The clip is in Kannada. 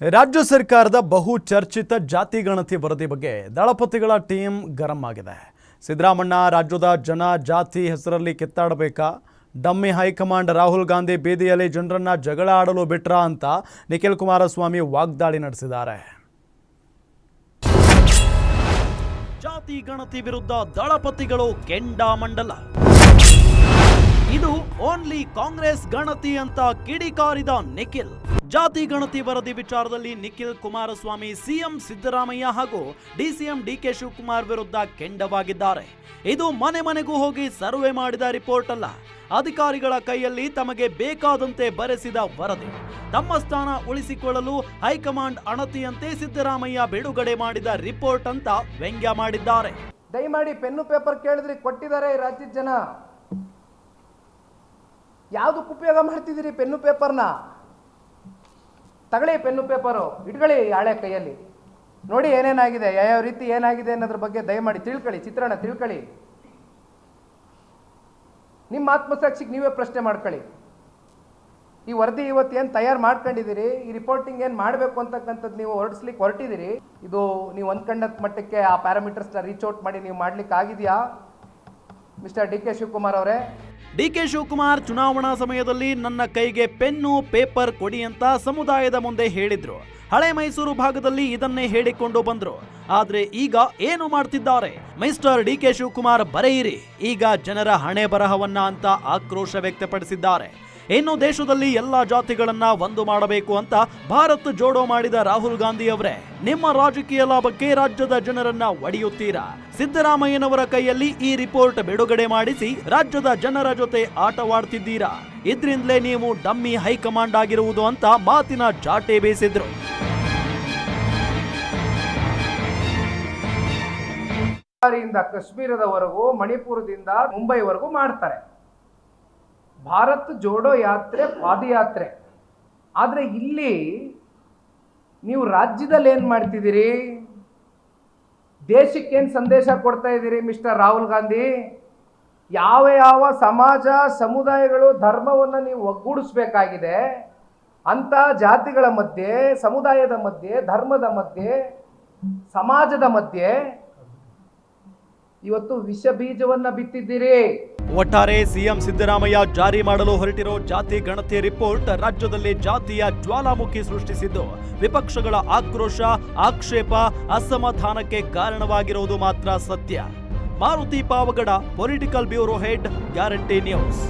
ರಾಜ್ಯ ಸರ್ಕಾರದ ಬಹು ಚರ್ಚಿತ ಜಾತಿ ಗಣತಿ ವರದಿ ಬಗ್ಗೆ ದಳಪತಿಗಳ ಟೀಮ್ ಗರಂ ಆಗಿದೆ. ಸಿದ್ದರಾಮಣ್ಣ ರಾಜ್ಯದ ಜನ ಜಾತಿ ಹೆಸರಲ್ಲಿ ಕಿತ್ತಾಡಬೇಕಾ? Dummy high command Rahul Gandhi ಬೀದಿಯಲ್ಲಿ ಜನರನ್ನ ಜಗಳ ಆಡಲು ಬಿಟ್ರಾ ಅಂತ ನಿಖಿಲ್ ಕುಮಾರಸ್ವಾಮಿ ವಾಗ್ದಾಳಿ ನಡೆಸಿದ್ದಾರೆ. ಜಾತಿ ಗಣತಿ ವಿರುದ್ಧ ದಳಪತಿಗಳು ಕೆಂಡಾಮಂಡಲ. ಇದು ಓನ್ಲಿ ಕಾಂಗ್ರೆಸ್ ಗಣತಿ ಅಂತ ಕಿಡಿಕಾರಿದ ನಿಖಿಲ್. ಜಾತಿ ಗಣತಿ ವರದಿ ವಿಚಾರದಲ್ಲಿ ನಿಖಿಲ್ ಕುಮಾರಸ್ವಾಮಿ ಸಿಎಂ ಸಿದ್ದರಾಮಯ್ಯ ಹಾಗೂ ಡಿಸಿಎಂ ಡಿಕೆ ಶಿವಕುಮಾರ್ ವಿರುದ್ಧ ಕೆಂಡವಾಗಿದ್ದಾರೆ. ಇದು ಮನೆ ಮನೆಗೂ ಹೋಗಿ ಸರ್ವೆ ಮಾಡಿದ ರಿಪೋರ್ಟ್ ಅಲ್ಲ. ಅಧಿಕಾರಿಗಳ ಕೈಯಲ್ಲಿ ತಮಗೆ ಬೇಕಾದಂತೆ ಬರೆಸಿದ ವರದಿ. ತಮ್ಮ ಸ್ಥಾನ ಉಳಿಸಿಕೊಳ್ಳಲು ಹೈಕಮಾಂಡ್ ಅಣತಿಯಂತೆ ಸಿದ್ದರಾಮಯ್ಯ ಬಿಡುಗಡೆ ಮಾಡಿದ ರಿಪೋರ್ಟ್ ಅಂತ ವ್ಯಂಗ್ಯ ಮಾಡಿದ್ದಾರೆ. ದಯಮಾಡಿ ಪೆನ್ನು ಪೇಪರ್ ಕೇಳಿದ್ರೆ, ಕೊಟ್ಟಿದ್ದಾರೆ ರಾಜ್ಯದ ಜನ. ಯಾವುದಕ್ಕೆ ಉಪಯೋಗ ಮಾಡ್ತಿದ್ದೀರಿ ಪೆನ್ನು ಪೇಪರ್ನ? ತಗಳಿ ಪೆನ್ನು ಪೇಪರು, ಇಟ್ಕೊಳ್ಳಿ ಹಾಳೆ ಕೈಯಲ್ಲಿ. ನೋಡಿ ಏನೇನಾಗಿದೆ, ಯಾವ್ಯಾವ ರೀತಿ ಏನಾಗಿದೆ ಅನ್ನೋದ್ರ ಬಗ್ಗೆ ದಯಮಾಡಿ ತಿಳ್ಕೊಳ್ಳಿ, ಚಿತ್ರಣ ತಿಳ್ಕೊಳ್ಳಿ. ನಿಮ್ಮ ಆತ್ಮಸಾಕ್ಷಿಗೆ ನೀವೇ ಪ್ರಶ್ನೆ ಮಾಡ್ಕೊಳ್ಳಿ. ಈ ವರದಿ ಇವತ್ತು ಏನು ತಯಾರು ಮಾಡ್ಕೊಂಡಿದ್ದೀರಿ? ಈ ರಿಪೋರ್ಟಿಂಗ್ ಏನು ಮಾಡಬೇಕು ಅಂತಕ್ಕಂಥದ್ದು ನೀವು ಹೊರಡಿಸ್ಲಿಕ್ಕೆ ಹೊರಟಿದ್ದೀರಿ? ಇದು ನೀವು ಅಂದ್ಕೊಂಡಂಥ ಮಟ್ಟಕ್ಕೆ ಆ ಪ್ಯಾರಾಮೀಟರ್ಸ್ನ ರೀಚ್ ಔಟ್ ಮಾಡಿ ನೀವು ಮಾಡ್ಲಿಕ್ಕೆ ಆಗಿದೆಯಾ ಮಿಸ್ಟರ್ ಡಿ ಕೆ ಶಿವಕುಮಾರ್ ಅವರೇ ಡಿಕೆ ಶಿವಕುಮಾರ್ ಚುನಾವಣಾ ಸಮಯದಲ್ಲಿ ನನ್ನ ಕೈಗೆ ಪೆನ್ನು, ಪೇಪರ್ ಕೊಡಿ ಅಂತ ಸಮುದಾಯದ ಮುಂದೆ ಹೇಳಿದ್ರು. ಹಳೆ ಮೈಸೂರು ಭಾಗದಲ್ಲಿ ಇದನ್ನೇ ಹೇಳಿಕೊಂಡು ಬಂದ್ರು. ಆದ್ರೆ ಈಗ ಏನು ಮಾಡ್ತಿದ್ದಾರೆ? ಮಿಸ್ಟರ್ ಡಿ ಕೆ ಶಿವಕುಮಾರ್ ಬರೆಯಿರಿ. ಈಗ ಜನರ ಹಣೆ ಬರಹವನ್ನ ಅಂತ ಆಕ್ರೋಶ ವ್ಯಕ್ತಪಡಿಸಿದ್ದಾರೆ. ಇನ್ನು ದೇಶದಲ್ಲಿ ಎಲ್ಲಾ ಜಾತಿಗಳನ್ನ ಒಂದು ಮಾಡಬೇಕು ಅಂತ ಭಾರತ್ ಜೋಡೋ ಮಾಡಿದ ರಾಹುಲ್ ಗಾಂಧಿ ಅವರೇ ನಿಮ್ಮ ರಾಜಕೀಯ ಲಾಭಕ್ಕೆ ರಾಜ್ಯದ ಜನರನ್ನ ಒಡೆಯುತ್ತೀರಾ? ಸಿದ್ದರಾಮಯ್ಯನವರ ಕೈಯಲ್ಲಿ ಈ ರಿಪೋರ್ಟ್ ಬಿಡುಗಡೆ ಮಾಡಿಸಿ ರಾಜ್ಯದ ಜನರ ಜೊತೆ ಆಟವಾಡ್ತಿದ್ದೀರಾ? ಇದ್ರಿಂದಲೇ ನೀವು ಡಮ್ಮಿ ಹೈಕಮಾಂಡ್ ಆಗಿರುವುದು ಅಂತ ಮಾತಿನ ಚಾಟೆ ಬೀಸಿದ್ರು. ಕಾಶ್ಮೀರದವರೆಗೂ ಮಣಿಪುರದಿಂದ ಮುಂಬೈವರೆಗೂ ಮಾಡ್ತಾರೆ. ಭಾರತ್ ಜೋಡೋ ಯಾತ್ರೆ, ಪಾದಯಾತ್ರೆ. ಆದರೆ ಇಲ್ಲಿ ನೀವು ರಾಜ್ಯದಲ್ಲಿ ಏನು ಮಾಡ್ತಿದ್ದೀರಿ? ದೇಶಕ್ಕೇನು ಸಂದೇಶ ಕೊಡ್ತಾ ಇದ್ದೀರಿ ಮಿಸ್ಟರ್ ರಾಹುಲ್ ಗಾಂಧಿ? ಯಾವ ಯಾವ ಸಮಾಜ, ಸಮುದಾಯಗಳು ಧರ್ಮವನ್ನು ನೀವು ಒಗ್ಗೂಡಿಸ್ಬೇಕಾಗಿದೆ? ಅಂಥ ಜಾತಿಗಳ ಮಧ್ಯೆ, ಸಮುದಾಯದ ಮಧ್ಯೆ, ಧರ್ಮದ ಮಧ್ಯೆ, ಸಮಾಜದ ಮಧ್ಯೆ ಇವತ್ತು ವಿಷ ಬೀಜವನ್ನು ಬಿತ್ತಿದ್ದೀರಿ. ಒಟ್ಟಾರೆ ಸಿಎಂ ಸಿದ್ದರಾಮಯ್ಯ ಜಾರಿ ಮಾಡಲು ಹೊರಟಿರೋ ಜಾತಿ ಗಣತಿ ರಿಪೋರ್ಟ್ ರಾಜ್ಯದಲ್ಲಿ ಜಾತಿಯ ಜ್ವಾಲಾಮುಖಿ ಸೃಷ್ಟಿಸಿದ್ದು, ವಿಪಕ್ಷಗಳ ಆಕ್ರೋಶ, ಆಕ್ಷೇಪ, ಅಸಮಾಧಾನಕ್ಕೆ ಕಾರಣವಾಗಿರುವುದು ಮಾತ್ರ ಸತ್ಯ. Maruti Pavagada, political bureau head, guarantee news.